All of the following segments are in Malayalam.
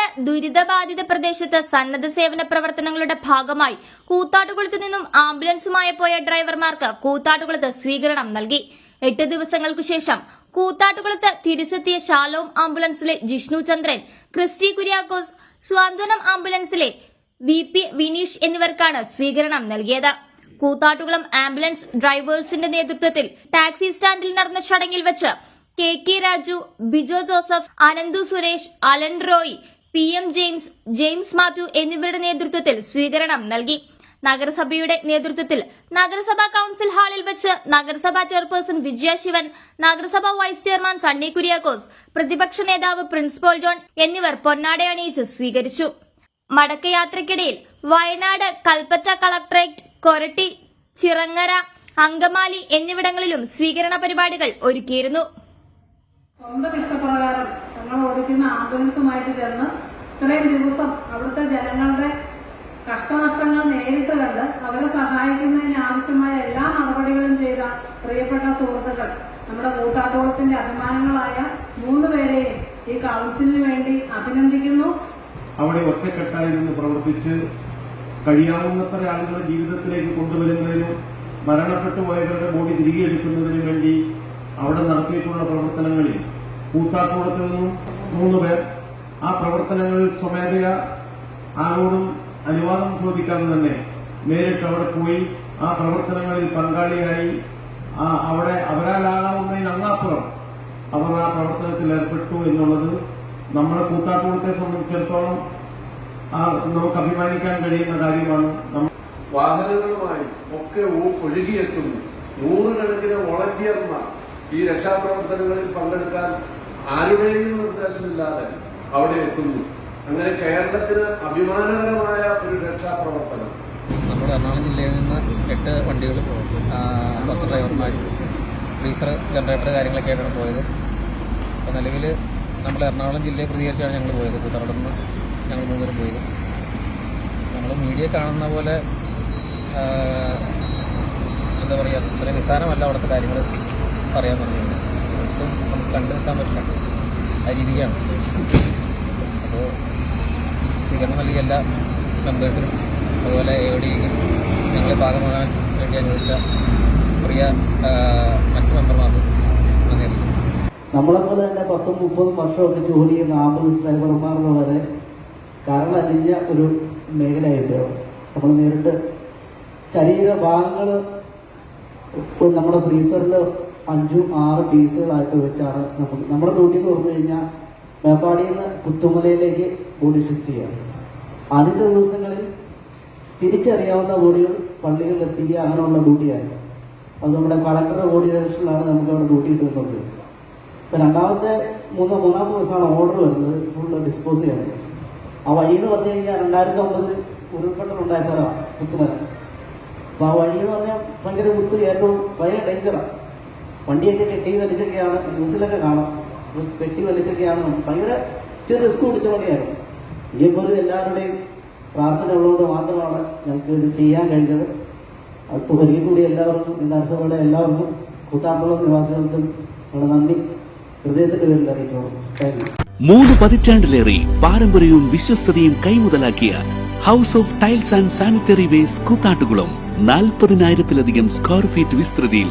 വയനാട് ദുരിതബാധിത പ്രദേശത്ത് സന്നദ്ധ സേവന പ്രവർത്തനങ്ങളുടെ ഭാഗമായി കൂത്താട്ടുകുളത്ത് നിന്നും ആംബുലൻസുമായി പോയ ഡ്രൈവർമാർക്ക് കൂത്താട്ടുകുളത്ത് സ്വീകരണം നൽകി. എട്ട് ദിവസങ്ങൾക്കു ശേഷം കൂത്താട്ടുകുളത്ത് തിരിച്ചെത്തിയ ശാലോം ആംബുലൻസിലെ ജിഷ്ണു ചന്ദ്രൻ ക്രിസ്റ്റി കുര്യാക്കോസ് സ്വാന്തനം ആംബുലൻസിലെ വി പി വിനീഷ് എന്നിവർക്കാണ് സ്വീകരണം നൽകിയത്. കൂത്താട്ടുകുളം ആംബുലൻസ് ഡ്രൈവേഴ്സിന്റെ നേതൃത്വത്തിൽ ടാക്സി സ്റ്റാൻഡിൽ നടന്ന ചടങ്ങിൽ വെച്ച് K K Raju Bijo Joseph Ananthu Suresh Alan Roy P M James James Mathew എന്നിവരുടെ നേതൃത്വത്തിൽ സ്വീകരണം നൽകി. നഗരസഭയുടെ നേതൃത്വത്തിൽ നഗരസഭാ കൌൺസിൽ ഹാളിൽ വെച്ച് നഗരസഭാ ചെയർപേഴ്സൺ വിജയ ശിവൻ നഗരസഭാ വൈസ് ചെയർമാൻ സണ്ണി കുര്യാക്കോസ് പ്രതിപക്ഷ നേതാവ് പ്രിൻസിപ്പൽ ജോൺ എന്നിവർ പൊന്നാട അണിയിച്ച് സ്വീകരിച്ചു. മടക്കയാത്രയ്ക്കിടയിൽ വയനാട് കൽപ്പറ്റ കളക്ടറേറ്റ് കൊരട്ടി ചിറങ്ങര അങ്കമാലി എന്നിവിടങ്ങളിലും സ്വീകരണ പരിപാടികൾ ഒരുക്കിയിരുന്നു. സ്വന്തം ഇഷ്ടപ്രകാരം ഞങ്ങൾ ഓടിക്കുന്ന ആംബുലൻസുമായിട്ട് ചേർന്ന് ഇത്രയും ദിവസം അവിടുത്തെ ജനങ്ങളുടെ കഷ്ടനഷ്ടങ്ങൾ നേരിട്ട് കണ്ട് അവരെ സഹായിക്കുന്നതിന് ആവശ്യമായ എല്ലാ നടപടികളും ചെയ്ത പ്രിയപ്പെട്ട സുഹൃത്തുക്കൾ നമ്മുടെ കൂത്താട്ടോളത്തിന്റെ അഭിമാനങ്ങളായ മൂന്ന് പേരെയും ഈ കൗൺസിലിന് വേണ്ടി അഭിനന്ദിക്കുന്നു. അവിടെ ഒറ്റക്കെട്ടായി നിന്ന് പ്രവർത്തിച്ച് കഴിയാവുന്നത്ര ആളുകളുടെ ജീവിതത്തിലേക്ക് കൊണ്ടുവരുന്നതിനും മരണപ്പെട്ടു പോയവരുടെ ബോഡി തിരികെ എടുക്കുന്നതിനും വേണ്ടി അവിടെ നടത്തിയിട്ടുള്ള പ്രവർത്തനങ്ങളിൽ കൂത്താട്ടോളത്ത് നിന്നും മൂന്ന് പേർ ആ പ്രവർത്തനങ്ങളിൽ സ്വമേധയാ ആരോടും അനുവാദം ചോദിക്കാതെ തന്നെ നേരിട്ട് അവിടെ പോയി ആ പ്രവർത്തനങ്ങളിൽ പങ്കാളിയായി. അവിടെ അവരാലാകാവുന്നതിന് അങ്ങാപ്പുറം അവർ ആ പ്രവർത്തനത്തിൽ ഏർപ്പെട്ടു എന്നുള്ളത് നമ്മുടെ കൂത്താക്കൂടത്തെ സംബന്ധിച്ചിടത്തോളം നമുക്ക് അഭിമാനിക്കാൻ കഴിയുന്ന കാര്യമാണ്. വാഹനങ്ങളുമായി ഒക്കെ ഒഴുകിയെത്തുന്നു. നൂറുകണക്കിന് വോളണ്ടിയർമാർ ഈ രക്ഷാപ്രവർത്തനങ്ങളിൽ പങ്കെടുക്കാൻ ആരുടെയും നിർദ്ദേശമില്ലാതെ അവിടെ എത്തുന്നു. അങ്ങനെ കേരളത്തിന് അഭിമാനകരമായ ഒരു രക്ഷാപ്രവർത്തനം. നമ്മുടെ എറണാകുളം ജില്ലയിൽ നിന്ന് എട്ട് വണ്ടികൾ പത്ത് ഡ്രൈവർമാർ ഫ്രീസർ ജനറേറ്റർ കാര്യങ്ങളൊക്കെ ആയിട്ടാണ് പോയത്. അപ്പോൾ നിലവിൽ നമ്മൾ എറണാകുളം ജില്ലയെ പ്രതികരിച്ചാണ് ഞങ്ങൾ പോയത്. കൂത്തറയിൽ നിന്ന് ഞങ്ങൾ മൂന്നുപേരും പോയത്. നമ്മൾ മീഡിയ കാണുന്ന പോലെ എന്താ പറയുക അത്ര നിസ്സാരമല്ല അവിടുത്തെ കാര്യങ്ങൾ പറയാൻ തുടങ്ങിയത് ഒട്ടും നമുക്ക് കണ്ടു നിൽക്കാൻ പറ്റില്ല. ആ രീതിക്കാണ്. അപ്പോൾ സ്വീകരണം നൽകിയ എല്ലാ മെമ്പേഴ്സിനും അതുപോലെ എവിടെയും ഞങ്ങളെ ഭാഗമാകാൻ വേണ്ടി അനുവദിച്ച പ്രിയ മറ്റ് മെമ്പർമാർക്കും നന്ദി നമ്മളെപ്പോലെ തന്നെ പത്തും മുപ്പതും വർഷമൊക്കെ ജോലി ചെയ്യുന്ന ആംബുലൻസ് ഡ്രൈവർമാർ വളരെ കരളലിഞ്ഞ ഒരു മേഖലയായിരുന്നു നമ്മൾ നേരിട്ട് ശരീരഭാഗങ്ങൾ നമ്മുടെ ഫ്രീസറിൽ അഞ്ചും ആറ് പീസുകളായിട്ട് വെച്ചാണ് നമുക്ക് നമ്മുടെ ഡ്യൂട്ടി എന്ന് കഴിഞ്ഞാൽ മേപ്പാടിയിൽ നിന്ന് പുത്തുമലയിലേക്ക് ബോഡി ഷിഫ്റ്റ് ചെയ്യാം. ആദ്യത്തെ ദിവസങ്ങളിൽ തിരിച്ചറിയാവുന്ന ബോഡികൾ പള്ളികളിൽ എത്തിക്കുക അങ്ങനെയുള്ള ഡ്യൂട്ടിയായിരുന്നു. അത് നമ്മുടെ കളക്ടറുടെ കോർഡിനേഷനിലാണ് നമുക്ക് അവിടെ ഡ്യൂട്ടി കിട്ടുന്നത്. ഇപ്പം രണ്ടാമത്തെ മൂന്നോ മൂന്നാമത്തെ ദിവസമാണ് ഓർഡർ വരുന്നത്. ഫുൾ ഡിസ്പോസ് ചെയ്യാൻ. ആ വഴി എന്ന് പറഞ്ഞു കഴിഞ്ഞാൽ രണ്ടായിരത്തി ഒമ്പതിൽ ഉരുൾപൊട്ടലുണ്ടായ സ്ഥലമാണ് പുത്തുമല. അപ്പം ആ വഴി എന്ന് പറഞ്ഞാൽ ഭയങ്കര കുത്ത് ഏറ്റവും ഭയങ്കര ഡേഞ്ചറാണ്. വണ്ടിയൊക്കെ കെട്ടി വലിച്ചൊക്കെയാണ് ന്യൂസിലൊക്കെ കാണാം. കെട്ടി വലിച്ചൊക്കെയാണ്. ഭയങ്കര ചെറിയ റിസ്ക് പിടിച്ച പണിയായിരുന്നു ഇനിയിപ്പോൾ എല്ലാവരുടെയും പ്രാർത്ഥന ഉള്ളതുകൊണ്ട് മാത്രമാണ് ഞങ്ങൾക്ക് ഇത് ചെയ്യാൻ കഴിഞ്ഞത്. അപ്പോൾ ഒരിക്കൽ കൂടി എല്ലാവർക്കും ഈ നരസഭയുടെ എല്ലാവർക്കും കൂത്താക്കുളം നിവാസികൾക്കും നമ്മുടെ നന്ദി. ഹൃദയത്തിന്റെ പേരിൽ അറിയിച്ചോളൂ. താങ്ക് യു മൂന്ന് പതിറ്റാണ്ടിലേറെ പാരമ്പര്യവും വിശ്വസ്തതയും കൈമുതലാക്കിയ house of tiles and sanitary waste Koothattukulam നാൽപ്പതിനായിരത്തിലധികം സ്ക്വയർ ഫീറ്റ് വിസ്തൃതിയിൽ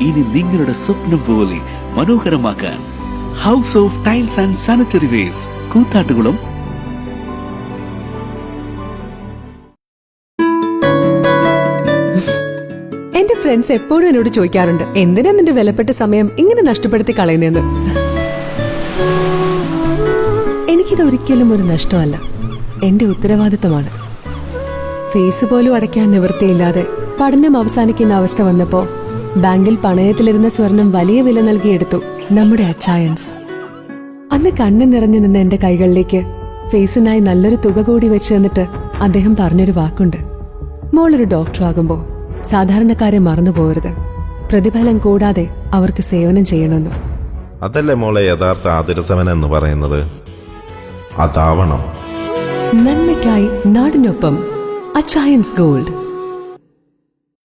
ഇനി നിങ്ങളുടെ സ്വപ്നം പോലെ മനോഹരമാക്കാൻ house of tiles and sanitary ware കൂത്താട്ടുകളും. എന്റെ ഫ്രണ്ട്സ് എപ്പോഴും എന്നോട് ചോദിക്കാറുണ്ട് എന്തിനാ നിന്റെ വിലപ്പെട്ട സമയം ഇങ്ങനെ നഷ്ടപ്പെടുത്തി കളയുന്നതെന്ന്? എനിക്കിത് ഒരിക്കലും ഒരു നഷ്ടമല്ല. എന്റെ ഉത്തരവാദിത്തമാണ്. ഫീസ് പോലും അടയ്ക്കാൻ നിവൃത്തിയില്ലാതെ പഠനം അവസാനിക്കുന്ന അവസ്ഥ വന്നപ്പോ ബാങ്കിൽ പണയത്തിലിരുന്ന സ്വർണം വലിയ വില നൽകിയെടുത്തു നമ്മുടെ അച്ചായൻസ്. അന്ന് കണ്ണു നിറഞ്ഞു നിന്ന എന്റെ കൈകളിലേക്ക് ഫേസിനായി നല്ലൊരു തുക കൂടി വെച്ച് തന്നിട്ട് അദ്ദേഹം പറഞ്ഞൊരു വാക്കുണ്ട്. മോളൊരു ഡോക്ടറാകുമ്പോൾ സാധാരണക്കാരെ മറന്നു പോകരുത്. പ്രതിഫലം കൂടാതെ അവർക്ക് സേവനം ചെയ്യണമെന്നും. അതല്ലേ മോളെ യഥാർത്ഥ ആതുരസവൻ എന്ന് പറയുന്നത്? അതാവണം. നന്മയ്ക്കായി നാടിനൊപ്പം അച്ചായൻസ് ഗോൾഡ്.